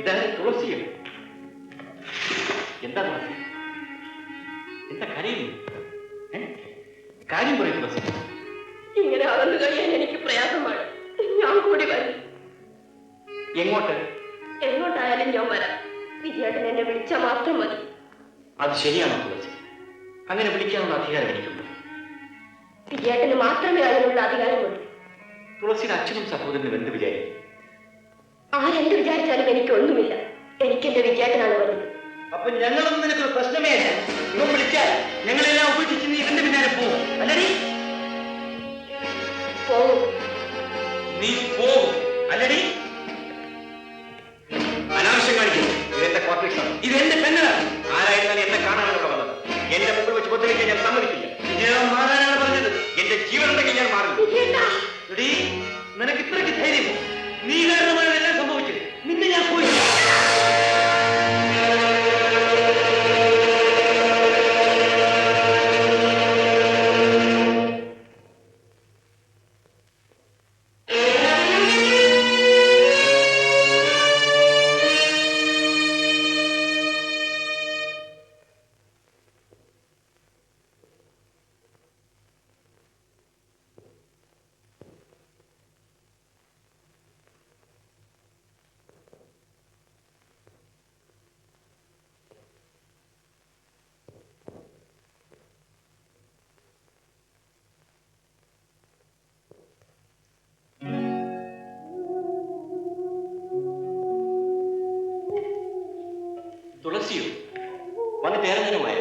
ഇതാണ് തുളസിയോ എന്താ തുളസി? എന്താ കരയുന്നു? ഏ? കാര്യം പറയും തുളസി. ഇങ്ങനെ അളന്നു കഴിയാൻ എനിക്ക് പ്രയാസമാണ്. ഞാൻ കൂടി വരും. എങ്ങോട്ട്? എങ്ങോട്ടായാലും ഞാൻ വരാം. വിജയേട്ടൻ എന്നെ വിളിച്ചാൽ മാത്രം മതി. അത് ശരിയാണോ തുളസി? അങ്ങനെ വിളിക്കാനുള്ള അധികാരം എനിക്കുണ്ട്. വിജയേട്ടന് മാത്രമേ അതിനുള്ള അധികാരമുള്ളൂ. തുളസിയുടെ അച്ഛനും സഹോദരനും എന്ത് വിചാരിക്കും? ആരെന്ത് വിചാരിച്ചാലും എനിക്കൊന്നുമില്ല. എനിക്കെന്റെ വിജയത്തിനാണ് വലുത് അപ്പൊ ഞങ്ങളൊന്നും നിനക്ക് പ്രശ്നമേ അല്ല. ഇവൻ വിളിച്ചാൽ ഞങ്ങളെല്ലാം ഉപേക്ഷിച്ച് നീ എന്റെ പിന്നാലെ പോവും. അല്ലടി. നീ പോവും. അല്ലടി. അനാവശ്യം കാണിക്കുന്നു ഇതെന്റെ കോർട്ടേഴ്സാണ് ഇത് എന്റെ പെണ്ണാണ് ആരായിരുന്നാലും എന്നെ കാണാനാണ് ഇവിടെ വന്നത്. എന്റെ മുമ്പിൽ വെച്ച് പൊത്തിരിക്കാൻ ഞാൻ സമ്മതിക്കില്ല. ഞാൻ മാറാനാണ് പറഞ്ഞത്. എന്റെ ജീവൻ ഉണ്ടെങ്കിൽ ഞാൻ മാറില്ല. നിനക്ക് ഇത്രയ്ക്ക് ധൈര്യമോ നീ കാരണമാണ് തുളസിയോ. വന്നിട്ട് ഏറെ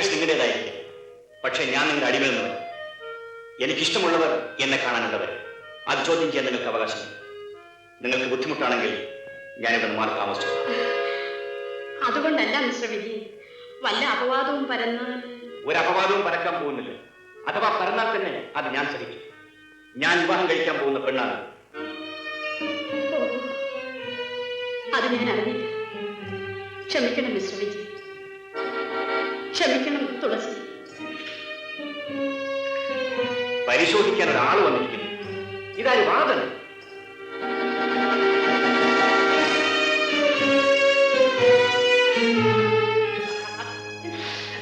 ക്വാർട്ടേഴ്സ് നിങ്ങളുടേതായിരിക്കും. പക്ഷെ ഞാൻ നിങ്ങളുടെ അടിമയിൽ നിന്നു. എനിക്കിഷ്ടമുള്ളവർ എന്നെ കാണാനുള്ളവർ. അത് ചോദ്യം ചെയ്യാൻ നിങ്ങൾക്ക് അവകാശമില്ല. നിങ്ങൾക്ക് ബുദ്ധിമുട്ടാണെങ്കിൽ ഞാനിവിടെ മാറി താമസിച്ചു. അതുകൊണ്ടല്ല മിസ്റ്റർ വിജയ് വല്ല അപവാദവും പരന്ന് ഒരു അപവാദവും പരക്കാൻ പോകുന്നില്ല. അഥവാ പറഞ്ഞാൽ തന്നെ അത് ഞാൻ സഹിക്കും. ഞാൻ വിവാഹം കഴിക്കാൻ പോകുന്ന പെണ്ണാണ്. അത് ഞാൻ അറിഞ്ഞില്ല. ക്ഷമിക്കണം മിസ്റ്റർ വിജയ് ക്ഷമിക്കണം തുളസി. പരിശോധിക്കാൻ ഒരാൾ വന്നിരിക്കുന്നു. ഇതായി വാദന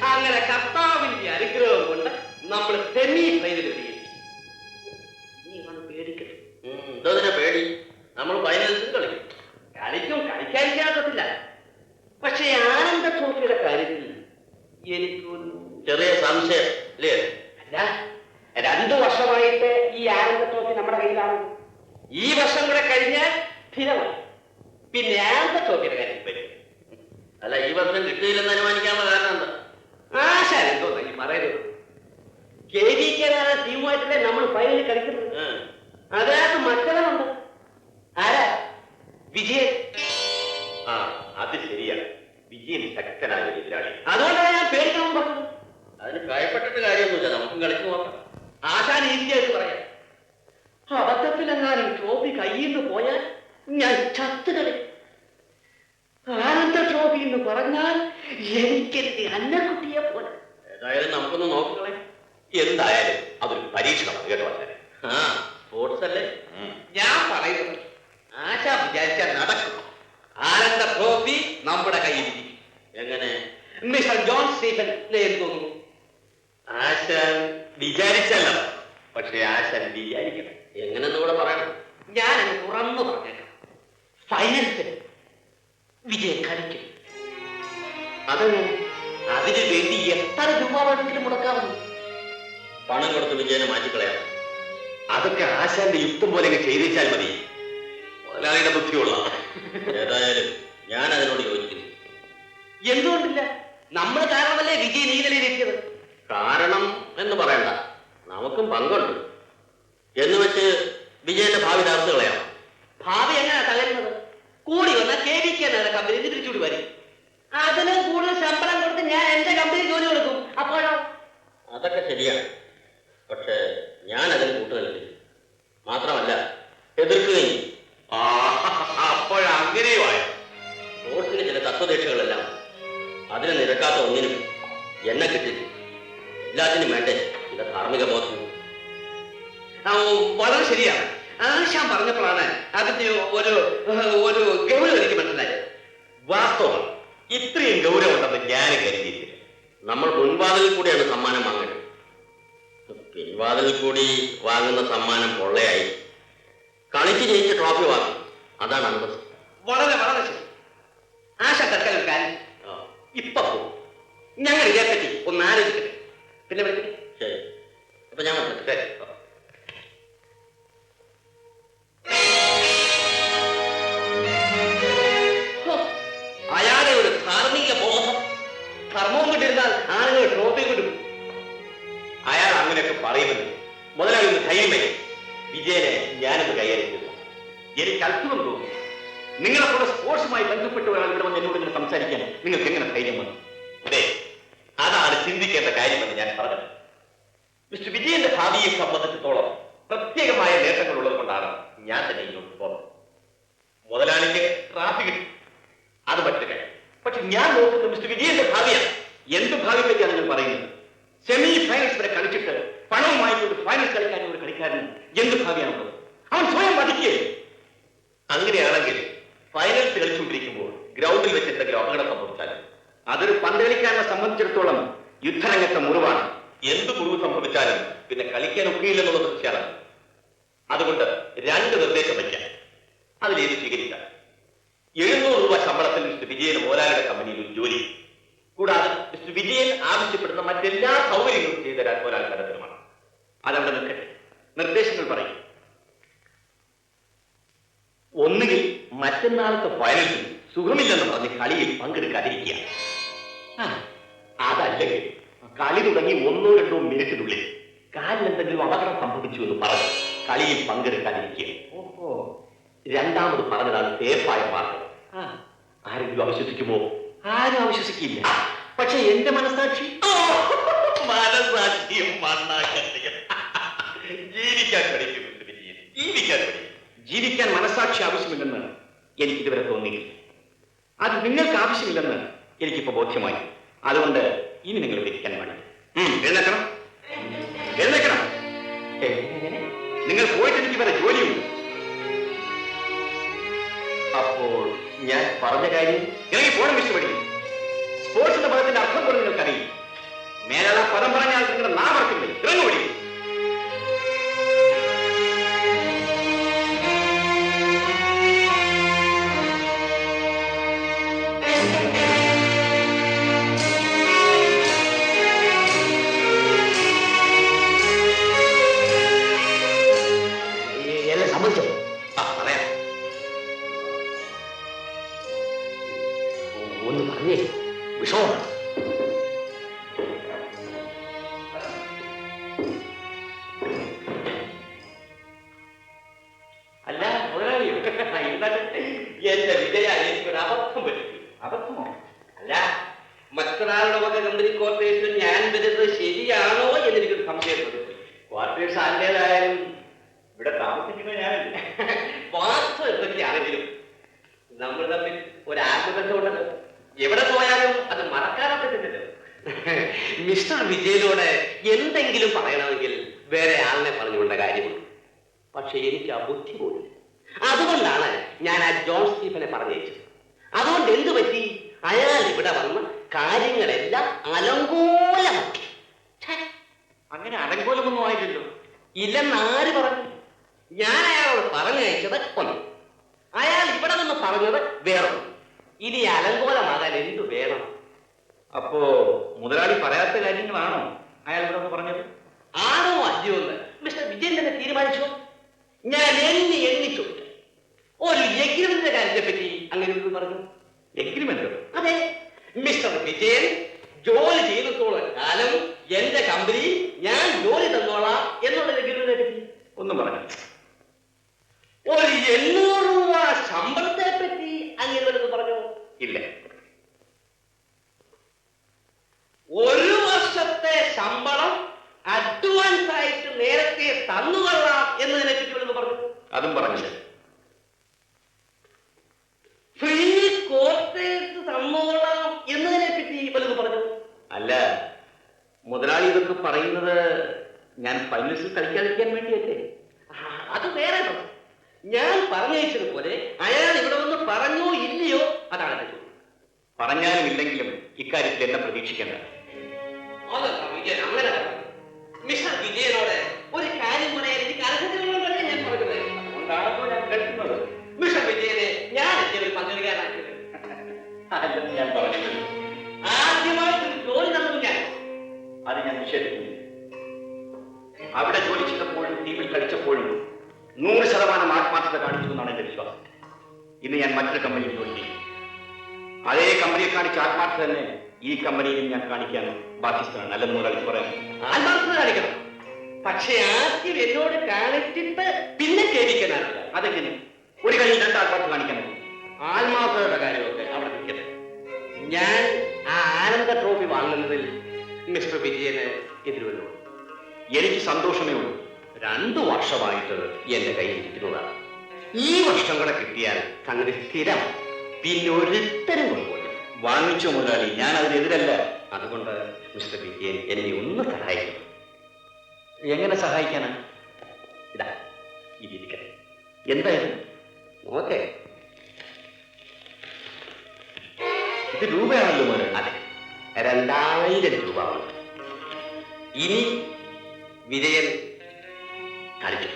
അങ്ങനെ കർത്താവിന്റെ അനുഗ്രഹം കൊണ്ട് നമ്മൾ സെമി ഫൈനൽ നീ ഇവനെ പേടിക്കരുത് എന്തോതിനാ പേടി നമ്മൾ ഫൈനൽസും കളിക്കും കളിക്കും കളിക്കാതിരിക്കാത്തില്ല പക്ഷേ ആനന്ദ ട്രോഫിയുടെ കാര്യത്തിൽ എനിക്കൊരു ചെറിയ സംശയം അല്ലേ അല്ല രണ്ടു വർഷമായിട്ട് ഈ ആനന്ദ ട്രോഫി നമ്മുടെ കയ്യിലാണ് ഈ വർഷം കൂടെ കഴിഞ്ഞാൽ സ്ഥിരമായി പിന്നെ ആനന്ദ ട്രോഫിയുടെ കാര്യം വരും അല്ല ഈ വർഷം കിട്ടിയില്ലെന്ന് അനുമാനിക്കാനുള്ള കാരണം എന്താ ആശ എന്തോന്നാ ഈ പറയുന്നത് കെ ടീമുമായിട്ടല്ലേ നമ്മൾ ഫൈനലിൽ കളിക്കുന്നത്. അതിനകത്ത് മറ്റവനുണ്ട് ആരാ? വിജയൻ. ആ അത് ശരിയാണ് വിജയൻ ശക്തനായ എതിരാളി. അതുകൊണ്ടാണ് ഞാൻ പേടിക്കണം പറഞ്ഞത് അതിന് ഭയപ്പെട്ടിട്ട് കാര്യമൊന്നുമില്ല. നമുക്കും കളിച്ചു നോക്കാം. ആശാൻ ഈസിയായിട്ട് പറയാം. അബദ്ധത്തിലെങ്ങാനും ട്രോഫി കയ്യിൽ നിന്ന് പോയാൽ ഞാൻ ചത്തുകളി ആനന്ദ ട്രോഫി എന്ന് പറഞ്ഞാൽ എനിക്കെന്റെ അന്നക്കുട്ടിയെ പോലെ. ഏതായാലും നമുക്കൊന്ന് നോക്കിക്കളെ എന്തായാലും അതൊരു പരീക്ഷണമാണ് കേട്ടോ വളരെ. ആ സ്പോർട്സ് അല്ലേ? ഞാൻ പറയുന്നത് ആശ വിചാരിച്ചാൽ നടക്കും. ആനന്ദ ട്രോഫി നമ്മുടെ കയ്യിൽ എങ്ങനെ? മിസ്റ്റർ ജോൺ സ്റ്റീഫൻ തോന്നുന്നു? ആശാൻ വിചാരിച്ചല്ല. പക്ഷെ ആശാൻ വിചാരിക്കണം. എങ്ങനെന്ന് കൂടെ പറയണം? ഞാൻ തുറന്ന് പറഞ്ഞേക്കാം. ഫൈനൽസിൽ വിജയം കളിക്കും അത് അതിനു വേണ്ടി എത്ര രൂപ വേണമെങ്കിലും മുടക്കാവുന്നു പണം കൊടുത്ത് വിജയനെ മാറ്റിക്കളയാം അതൊക്കെ ആശാന്റെ യുക്തം പോലെ ചെയ്തിച്ചാൽ മതി. മുതലാളിയുടെ ബുദ്ധിയുള്ള ഏതായാലും ഞാൻ അതിനോട് യോജിക്കുന്നു. എന്തുകൊണ്ടില്ല? നമ്മൾ കാരണമല്ലേ വിജയ് നീലയിലെത്തിയത് കാരണം എന്ന് പറയണ്ട. നമുക്കും പങ്കുണ്ട്. എന്ന് വെച്ച് വിജയന്റെ ഭാവി തകർത്ത് കളയാം. ഭാവി എങ്ങനെയാ തകരുന്നത്? കൂടി വന്ന കെ വി കെ എന്ന കമ്പനി തിരിച്ചുകൂടി വരും. അതിന് കൂടുതൽ ശമ്പളം കൊടുത്ത് ഞാൻ എന്റെ കമ്പനി ജോലി കൊടുക്കും. അപ്പോഴോ? അതൊക്കെ ശരിയാണ് പക്ഷേ ഞാൻ അതിന് കൂട്ടുനിൽക്കില്ല മാത്രമല്ല എതിർക്കുകയും. അപ്പോഴങ്ങനെയുമായ സ്പോർട്സിന് ചില തത്വദീക്ഷകളെല്ലാം അതിനെ നിരക്കാത്ത ഒന്നിനും എന്നെ കിട്ടില്ല എല്ലാത്തിനും വേണ്ടേ? ചില ധാർമ്മിക ബോധം. വളരെ ശരിയാണ്. ആശാൻ പറഞ്ഞപ്പോഴാണ് അതിന്റെ ഒരു ഒരു ഗൗരവം എനിക്ക് മനസ്സിലായത്. വാസ്തവം ഇത്രയും ഗൗരവമുണ്ടെന്ന് ഞാൻ കരുതിയില്ല നമ്മൾ മുൻവാതിൽ കൂടിയാണ് സമ്മാനം വാങ്ങേണ്ടത്. പിൻവാതിലിൽ കൂടി വാങ്ങുന്ന സമ്മാനം പൊള്ളയായി കളിക്ക് ജയിച്ച ട്രോഫി വാങ്ങി. അതാണ് അന്തസ്. വളരെ വളരെ ശരി. ആശ തൽക്കാലം കാര്യം ഇപ്പൊ ഞങ്ങൾ ഇതേപ്പറ്റി ഒന്ന് ആലോചിക്കട്ടെ. പിന്നെ വിളിക്കട്ടെ. യുദ്ധരംഗത്തെ മുറിവാണ്. എന്ത് മുറിവ് സംഭവിച്ചാലും പിന്നെ കളിക്കാൻ ഒക്കെയില്ലെന്നുള്ള തീർച്ചയാണ് അതുകൊണ്ട് രണ്ട് നിർദ്ദേശം വയ്ക്കാം. അതിലേത് സ്വീകരിക്കാം? എഴുന്നൂറ് രൂപ ശമ്പളത്തിൽ മിസ്റ്റർ വിജയൻ മോലാലിയുടെ കമ്പനിയിൽ ഒരു ജോലി. കൂടാതെ മിസ്റ്റർ വിജയൻ ആവശ്യപ്പെടുന്ന മറ്റെല്ലാ സൗകര്യങ്ങളും ചെയ്തു തരാൻ ഒരാൾ കരത്തിലുമാണ് അതവിടെ നിൽക്കട്ടെ. നിർദ്ദേശങ്ങൾ പറയും. ഒന്നുകിൽ മറ്റന്നാളത്തെ ഫയലിൽ സുഖമില്ലെന്ന് പറഞ്ഞ് കളിയിൽ പങ്കെടുക്കാതിരിക്കുക. കളി തുടങ്ങി ഒന്നോ രണ്ടോ മിനിറ്റിനുള്ളിൽ കാലിലെന്തെങ്കിലും അപകടം സംഭവിച്ചു എന്ന് പറഞ്ഞ് കളിയിൽ പങ്കെടുക്കാതിരിക്കുക ഓഹോ. രണ്ടാമത് പറഞ്ഞതാണ് സേഫായ മാർഗം. ആരെങ്കിലും അവിശ്വസിക്കുമോ? ആരും അവിശ്വസിക്കില്ല. പക്ഷെ എന്റെ മനസാക്ഷി മനസാക്ഷിയും മണ്ണാക്കത്തിയും. ജീവിക്കാൻ പഠിക്കും ജീവിക്കാൻ പഠിക്കും ജീവിക്കാൻ മനസാക്ഷി ആവശ്യമില്ലെന്ന് എനിക്ക് ഇതുവരെ തോന്നിയിട്ടില്ല. അത് നിങ്ങൾക്ക് ആവശ്യമില്ലെന്ന് എനിക്കിപ്പോ ബോധ്യമായി. അതുകൊണ്ട് ഇനി നിങ്ങൾ ഇവിടെ ഇരിക്കാൻ വേണം ഉം, എഴുന്നേക്കണം എഴുന്നേക്കണം? നിങ്ങൾ പോയിട്ട് എനിക്ക് വേറെ ജോലിയുണ്ട്. അപ്പോൾ ഞാൻ പറഞ്ഞ കാര്യം ഇറങ്ങി പോണം മിസ്റ്റർ പഠിക്കും സ്പോർട്സിന്റെ പദത്തിന്റെ അർത്ഥം പോലും നിങ്ങൾക്കറിയില്ല. മേലുള്ള പദം പറഞ്ഞാൽ നിങ്ങളുടെ നാവർക്കില്ല ഇറങ്ങു വഴി ആ പറയാം. ഒന്ന് പറഞ്ഞേ വിഷമമാണ്. അല്ല മുതലാളിയോ? എന്റെ വിജയ എനിക്കൊരു അബദ്ധം പറ്റി. അബദ്ധമോ? അല്ല മറ്റൊരാളുടെ വക കമ്പനി കോർപ്പറേഷൻ ഞാൻ വരുന്നത് ശരിയാണോ എന്നെനിക്കൊരു സംശയം ക്വാർട്ടേഴ്സ് ആരുടേതായാലും ഇവിടെ താമസിക്കുന്ന ഞാനല്ലേ? വാസ്തു എന്തൊക്കെയാണെങ്കിലും നമ്മൾ തമ്മിൽ ഒരു ആത്മബന്ധമുണ്ടല്ലോ എവിടെ പോയാലും അത് മറക്കാനോ പറ്റുന്നില്ല മിസ്റ്റർ വിജയനോട് എന്തെങ്കിലും പറയണമെങ്കിൽ വേറെ ആളിനെ പറഞ്ഞുകൊണ്ട കാര്യമുണ്ട്. പക്ഷെ എനിക്ക് ആ ബുദ്ധി പോലും അതുകൊണ്ടാണ് ഞാൻ ആ ജോൺ സ്റ്റീഫനെ പറഞ്ഞയച്ചത്. അതുകൊണ്ട് എന്ത് പറ്റി? അയാൾ ഇവിടെ വന്ന് കാര്യങ്ങളെല്ലാം അലങ്കോലമാക്കി. അങ്ങനെ അലങ്കോലമൊന്നും ആയില്ലല്ലോ. ഇല്ലെന്നാര് പറഞ്ഞു? ഞാൻ അയാളോട് പറഞ്ഞയച്ചത് ഒന്ന് അയാൾ ഇവിടെ നിന്ന് പറഞ്ഞത് വേറെ ഇനി അലങ്കോലമാകാൻ എന്തു വേണം? അപ്പോ മുതലാളി പറയാത്ത കാര്യങ്ങളാണോ അയാൾ ഇവിടെ നിന്ന് പറഞ്ഞത്? ആണോ അല്ലയോ എന്ന് മിസ്റ്റർ വിജയൻ തന്നെ തീരുമാനിച്ചു. ഞാൻ എണ്ണി എണ്ണി ഒരു എഗ്രിമെന്റിന്റെ കാര്യത്തെ പറ്റി അങ്ങനെ ഒന്ന് പറഞ്ഞു. എഗ്രിമെന്റോ അതെ. മിസ്റ്റർ വിജയൻ ജോലി ചെയ്തിടത്തോളം കാലം എന്റെ കമ്പനി ഞാൻ ജോലി തന്നോളാം എന്നുള്ള എഗ്രിമെന്റിനെ പറ്റി. ഒന്നും പറഞ്ഞു ഒരു എണ്ണൂറ് രൂപ ശമ്പളത്തെ പറ്റി അങ്ങനെ പറഞ്ഞു? ഇല്ല. ഒരു വർഷത്തെ ശമ്പളം അഡ്വാൻസ് ആയിട്ട് നേരത്തെ തന്നുകൊള്ളാം എന്നതിനെ പറ്റി പറഞ്ഞു? അതും പറഞ്ഞില്ല. ഫ്രീ കോർട്ടേഴ്സ് തന്നോളാം എന്നതിനെ പറ്റി വല്ലതും പറഞ്ഞു? അല്ല മുതലാളി ഇതൊക്കെ പറയുന്നത് ഞാൻ പൈനസിൽ കളിക്കാതിരിക്കാൻ വേണ്ടിയല്ലേ? അത് വേറെ ഞാൻ പറഞ്ഞയച്ചതുപോലെ അയാൾ ഇവിടെ വന്ന് പറഞ്ഞോ ഇല്ലയോ അതാണ് എന്റെ ചോദ്യം. പറഞ്ഞാലും ഇല്ലെങ്കിലും ഇക്കാര്യത്തിൽ എന്നെ പ്രതീക്ഷിക്കേണ്ട അതല്ല വിജയൻ അങ്ങനെ മിസ്റ്റർ വിജയനോട് ഒരു കാര്യം പറയാൻ എനിക്ക് അർഹതയുള്ളതല്ലേ ഞാൻ പറഞ്ഞത്? അതുകൊണ്ടാണല്ലോ ഞാൻ കേൾക്കുന്നത്. മിസ്റ്റർ വിജയനെ ഞാൻ എന്റെ ഒരു പങ്കുകാരാക്കിയത് അല്ലെന്ന് ഞാൻ ആദ്യമായിട്ട് ഒരു ജോലി തന്നത് ഞാൻ. അത് ഞാൻ നിഷേധിക്കുന്നു. അവിടെ ജോലി ചെയ്തപ്പോഴും ടീമിൽ കളിച്ചപ്പോഴും നൂറ് ശതമാനം ആത്മാർത്ഥത കാണിച്ചു എന്നാണ് എന്റെ വിശ്വാസം. ഇന്ന് ഞാൻ മറ്റൊരു കമ്പനിയിൽ ജോലി ചെയ്യും. അതേ കമ്പനിയെ കാണിച്ച ആത്മാർത്ഥത തന്നെ ഈ കമ്പനിയിലും ഞാൻ കാണിക്കാൻ ബാധ്യസ്ഥനാണ്. അല്ലെന്ന് മുതലാളി പറയാം. ആത്മാർത്ഥത കാണിക്കണം. പക്ഷെ ആദ്യം എന്നോട് കാണിച്ചിട്ട് പിന്നെ കേൾപ്പിക്കാനാവില്ല അതെങ്ങനെ? ഒരു കളിയിൽ രണ്ട് ആത്മാർത്ഥം കാണിക്കാൻ ആത്മാർത്ഥതയുടെ കാര്യമൊക്കെ അവിടെ നിൽക്കട്ടെ. ഞാൻ ആ ആനന്ദ ട്രോഫി വാങ്ങുന്നതിൽ മിസ്റ്റർ വിജയന് എതിരുവല്ലോ എനിക്ക് സന്തോഷമേ ഉള്ളൂ. രണ്ടു വർഷമായിട്ട് എന്റെ കയ്യിൽ ഇരിക്കുന്നതാണ് ഈ വർഷം കൂടെ കിട്ടിയാൽ സംഗതി സ്ഥിരം. പിന്നെ ഒരുത്തരം കൊണ്ടുപോയി വാങ്ങിച്ച മുതലാളി ഞാൻ അതിനെതിരല്ല. അതുകൊണ്ട് മിസ്റ്റർ വിജയൻ എന്നെ ഒന്ന് സഹായിക്കണം. എങ്ങനെ സഹായിക്കാനാണ് ഇതാ ഇതിരിക്കട്ടെ എന്തായാലും ഓക്കെ ഇത്? രൂപയാണല്ലോ മോനെ. അതെ രണ്ടായിരം രൂപ ഇനി വിജയൻ കളിച്ചു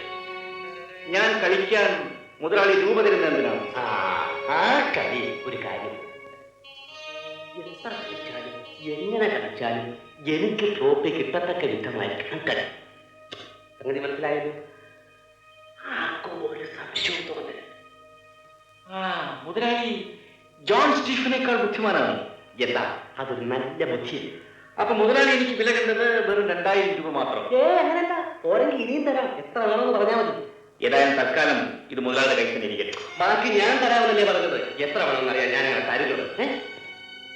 ഞാൻ കളിക്കാൻ മുതലാളി രൂപ തരുന്ന എന്തിനാണ് ആ കളി ഒരു കാര്യം. എത്ര കളിച്ചാലും എങ്ങനെ കളിച്ചാലും എനിക്ക് ട്രോഫി കിട്ടത്തക്ക വിധമായിരിക്കണം. കളി സംഗതി മനസ്സിലായല്ലോ ആർക്കും ഒരു സംശയവും തോന്നരുത്. ആ മുതലാളി ജോൺ സ്റ്റീഫനേക്കാൾ ബുദ്ധിമാനാണ്. എന്താ? അതൊരു നല്ല ബുദ്ധി അപ്പൊ മുതലാളി എനിക്ക് വില കണ്ടത് വെറും രണ്ടായിരം രൂപ മാത്രം. ഏ ഓരെങ്കിൽ ഇനിയും തരാം. എത്ര വേണമെന്ന് പറഞ്ഞാൽ മതി. ഏതായാലും തൽക്കാലം ഇത് മുതലാളിയുടെ കൈ തന്നെ ഇരിക്കട്ടെ. ബാക്കി ഞാൻ തരാമെന്നല്ലേ പറഞ്ഞത്. എത്ര വേണമെന്ന് അറിയാം ഞാൻ അങ്ങനെ ഏ?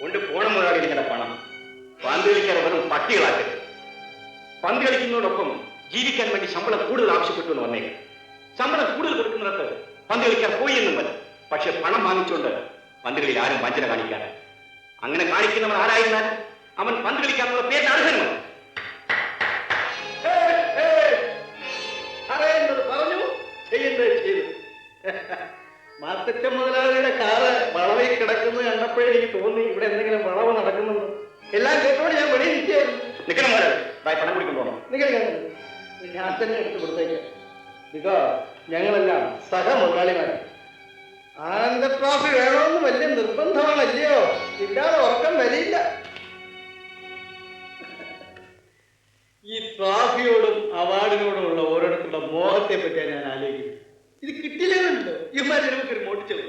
കൊണ്ട് പോണം മുതലാളി നിങ്ങളുടെ പണം. പന്ത് കളിക്കാൻ വെറും പട്ടികളാക്കരുത് പന്ത് കളിക്കുന്നതോടൊപ്പം ജീവിക്കാൻ വേണ്ടി ശമ്പളം കൂടുതൽ ആവശ്യപ്പെട്ടു എന്ന് വന്നേക്കും ശമ്പളം കൂടുതൽ കൊടുക്കുന്നിടത്ത് പന്ത് കളിക്കാൻ പോയി എന്നും വരും. പക്ഷെ പണം വാങ്ങിച്ചുകൊണ്ട് പന്തുകളിൽ ആരും വഞ്ചന കാണിക്കാറ് അങ്ങനെ കാണിക്കുന്നവൻ ആരായിരുന്നാൽ അവൻ പന്ത് കളിക്കാനുള്ള പേരിന് അർഹനുമാണ്. മാത്തച്ഛൻ മുതലാളിയുടെ കാറ് വളവിൽ കിടക്കുന്നത് കണ്ടപ്പോഴേ എനിക്ക് തോന്നി ഇവിടെ എന്തെങ്കിലും വളവ് നടക്കുന്നുണ്ട്. എല്ലാം കേട്ടോട് ഞാൻ വെളിയിൽ നിൽക്കുകയായിരുന്നു നിൽക്കണം ദാ പണം? കുടിക്കാൻ പോകണം നിൽക്കണം ഞാൻ തന്നെ എടുത്ത് കൊടുത്തേക്കാം. ഇതോ ഞങ്ങളെല്ലാം സഹ മുതലാളിമാരാണ് ആനന്ദ ട്രോഫി വേണമെന്ന് വലിയ നിർബന്ധമാണല്ലയോ? ഇല്ലാതെ ഉറക്കം വരിയില്ല ഈ ട്രോഫിയോടും അവാർഡിനോടുമുള്ള ഓരോരുത്തരുടെ മോഹത്തെ പറ്റിയാണ് ഞാൻ ആലോചിക്കുന്നത്. ഇത് കിട്ടിയില്ലെന്നുണ്ടോ ഇവന്മാർ നമുക്ക് റിമോട്ട് ചെയ്തു